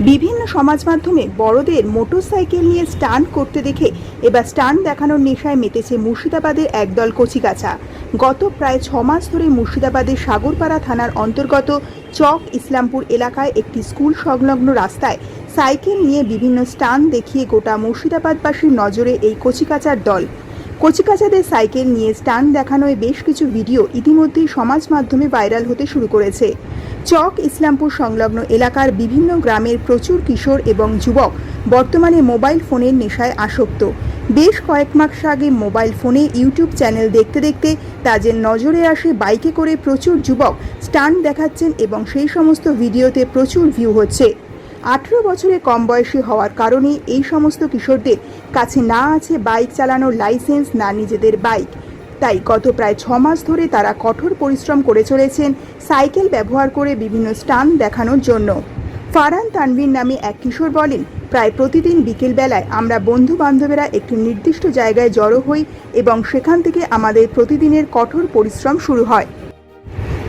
বিভিন্ন সমাজ মাধ্যমে বড়দের মোটরসাইকেল নিয়ে স্টান্ট করতে দেখে এবার স্টান্ট দেখানোর নেশায় মেতেছে মুর্শিদাবাদের একদল কচিকাচা। গত প্রায় ছ মাস ধরে মুর্শিদাবাদের সাগরপাড়া থানার অন্তর্গত চক ইসলামপুর এলাকায় একটি স্কুল সংলগ্ন রাস্তায় সাইকেল নিয়ে বিভিন্ন স্টান্ট দেখিয়ে গোটা মুর্শিদাবাদবাসীর নজরে এই কচিকাচার দল। কচিকাচাদের সাইকেল নিয়ে স্টান্ট দেখানোয় বেশ কিছু ভিডিও ইতিমধ্যেই সমাজ মাধ্যমে ভাইরাল হতে শুরু করেছে। চক ইসলামপুর সংলগ্ন এলাকার বিভিন্ন গ্রামের প্রচুর কিশোর এবং যুবক বর্তমানে মোবাইল ফোনের নেশায় আসক্ত। বেশ কয়েক মাস আগে মোবাইল ফোনে ইউটিউব চ্যানেল দেখতে দেখতে তাদের নজরে আসে বাইকে করে প্রচুর যুবক স্টান্ট দেখাচ্ছেন এবং সেই সমস্ত ভিডিওতে প্রচুর ভিউ হচ্ছে। আঠেরো বছরে কম বয়সী হওয়ার কারণে এই সমস্ত কিশোরদের কাছে না আছে বাইক চালানোর লাইসেন্স, না নিজেদের বাইক। তাই গত প্রায় ছ মাস ধরে তারা কঠোর পরিশ্রম করে চলেছেন সাইকেল ব্যবহার করে বিভিন্ন স্টান দেখানোর জন্য। ফারহান তানভীর নামে এক কিশোর বলেন, প্রায় প্রতিদিন বিকেলবেলায় আমরা বন্ধু বান্ধবেরা একটি নির্দিষ্ট জায়গায় জড়ো হই এবং সেখান থেকে আমাদের প্রতিদিনের কঠোর পরিশ্রম শুরু হয়।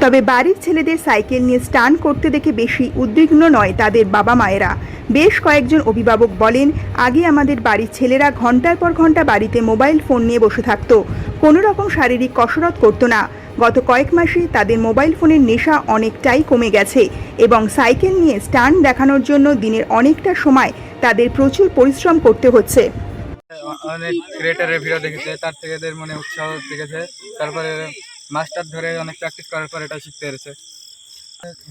তবে বাড়ির ছেলেদের সাইকেল নিয়ে স্টান করতে দেখে বেশি উদ্বিগ্ন নয় তাদের বাবা মায়েরা। বেশ কয়েকজন অভিভাবক বলেন, আগে আমাদের বাড়ির ছেলেরা ঘণ্টার পর ঘণ্টা বাড়িতে মোবাইল ফোন নিয়ে বসে থাকতো। কোনো রকম শারীরিক কসরত করতো না। গত কয়েক মাসে তাদের মোবাইল ফোনের নেশা অনেকটাই কমে গেছে এবং সাইকেল নিয়ে স্টান দেখানোর জন্য দিনের অনেকটা সময় তাদের প্রচুর পরিশ্রম করতে হচ্ছে। অনেক ক্রিয়েটারের ভিডিও দেখেছে, তার থেকে মনে উৎসাহ দেখেছে। তারপরে মাস্টার ধরে অনেক প্র্যাকটিস করার পর এটা শিখতে পেরেছে।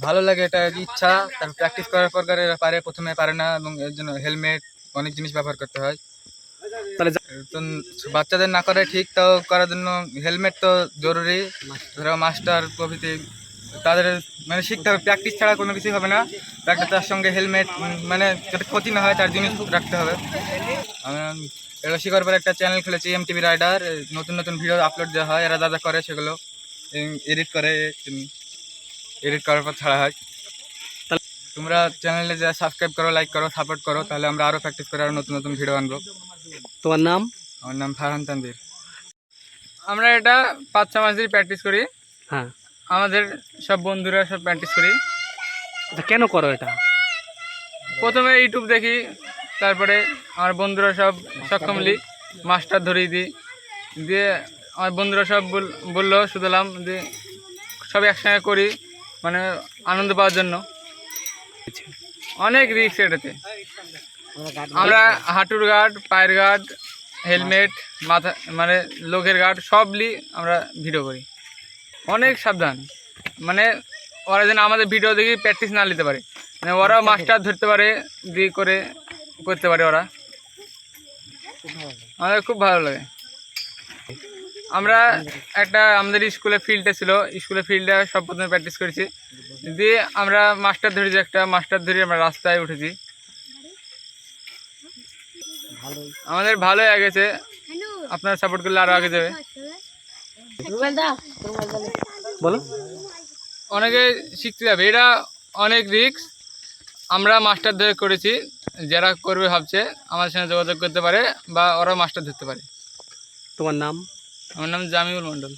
ভালো লাগে এটা ইচ্ছা তার প্র্যাকটিস করার পর এরা পারে প্রথমে পারে না এবং এর জন্য হেলমেট অনেক জিনিস ব্যবহার করতে হয়। তাহলে তো বাচ্চাদের না করে ঠিক তাও করার জন্য হেলমেট তো জরুরি। ধরো মাস্টার প্রভৃতি তাদের মানে শিখতে হবে প্র্যাকটিস ছাড়া কোনো কিছুই হবে না। প্র্যাকটিস তার সঙ্গে হেলমেট মানে যাতে ক্ষতি না হয় তার জিনিস রাখতে হবে। এটা শিকার পরে একটা চ্যানেল খুলেছি এম টিভি রাইডার নতুন নতুন ভিডিও আপলোড দেওয়া হয় এরা দাদা করে সেগুলো। এডিট করে এডিট করার পর ছাড়া হয়। তাহলে- তোমরা চ্যানেলে যা সাবস্ক্রাইব করো লাইক করো সাপোর্ট করো তাহলে আমরা আরও প্র্যাকটিস করে আরও নতুন নতুন ভিডিও আনব। তোমার নাম? আমার নাম ফারহান তানভীর। আমরা এটা পাঁচ ছ মাস ধরে প্র্যাকটিস করি। হ্যাঁ। আমাদের সব বন্ধুরা সব প্র্যাকটিস করি। আচ্ছা কেন করো এটা? প্রথমে ইউটিউব দেখি তারপরে আমার বন্ধুরা সব সক্ষমলি মাস্টার ধরিয়ে দিই। দিয়ে আমার বন্ধুরা সব বল- বলল শুধলাম যে সব একসঙ্গে করি মানে আনন্দ পাওয়ার জন্য। অনেক রিক্স এটাতে। আমরা হাঁটুর গার্ড পায়ের গার্ড হেলমেট মাথা মানে লোকের গার্ড সব সবলি আমরা ভিডিও করি। অনেক সাবধান। মানে ওরা যেন আমাদের ভিডিও দেখি প্র্যাকটিস না নিতে পারে। মানে ওরা মাস্টার ধরতে পারে দিয়ে করে করতে পারে ওরা। আমাদের খুব ভালো লাগে। আমরা একটা আমাদের স্কুলে ফিল্ডে ছিল স্কুলে ফিল্ডে সব প্রথমে প্র্যাকটিস করেছি। দিয়ে আমরা মাস্টার ধরেছি একটা মাস্টার ধরে আমরা রাস্তায় উঠেছি। আমাদের ভালোই আগেছে আপনার সাপোর্ট করলে আরও আগে যাবে। বলো। অনেকে শিখতে যাবে। এটা অনেক রিস্ক আমরা মাস্টার ধরে করেছি। যারা করবে ভাবছে আমাদের সঙ্গে যোগাযোগ করতে পারে বা ওরা মাস্টার ধরতে পারে। তোমার নাম? আমার নাম জামিউল মণ্ডল।